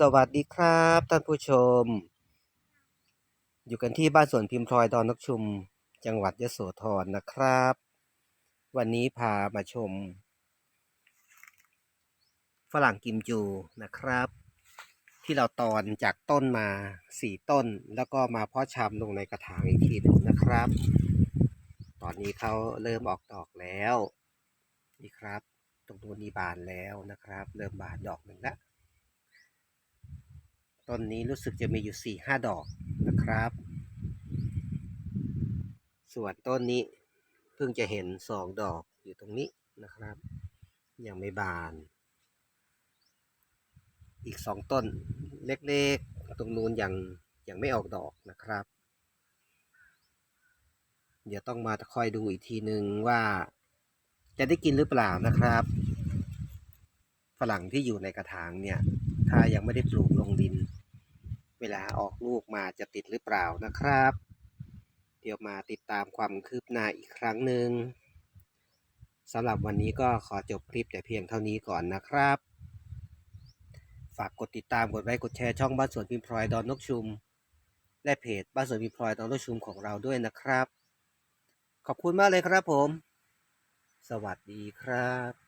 สวัสดีครับท่านผู้ชม อยู่กันที่บ้านสวนพิมพ์พลอยดอนนกชุม จังหวัดยโสธรนะครับ วันนี้พามาชม ฝรั่งกิมจูนะครับ ที่เราตอนจากต้นมาสี่ต้น แล้วก็มาเพาะชำลงในกระถางอีกทีหนึ่งนะครับ ตอนนี้เขาเริ่มออกดอกแล้ว นี่ครับ ตรงนู้นนี่บานแล้วนะครับ เริ่มบานดอกหนึ่งแล้ว ต้นนี้รู้สึกจะมีอยู่สี่ห้าดอกนะครับ ส่วนต้นนี้เพิ่งจะเห็นสองดอกอยู่ตรงนี้นะครับ ยังไม่บาน อีกสองต้นเล็กๆ ตรงนู้นยังยังไม่ออกดอกนะครับ เดี๋ยวต้องมาคอยดูอีกทีหนึ่งว่า จะได้กินหรือเปล่านะครับ ฝรั่งที่อยู่ในกระถางเนี่ย ถ้ายังไม่ได้ปลูกลงดิน วลาออกลูกมาจะติดหรือเปล่านะครับ เดี๋ยวมาติดตามความคืบหน้าอีกครั้งหนึ่งสำหรับวันนี้ก็ขอจบคลิปแต่เพียงเท่านี้ก่อนนะครับ ฝากกดติดตามกดไลค์กดแชร์ช่องบ้านสวนพิมพ์พลอยดอนนกชุม และเพจบ้านสวนพิมพ์พลอยดอนนกชุมของเราด้วยนะครับ ขอบคุณมากเลยครับผม สวัสดีครับ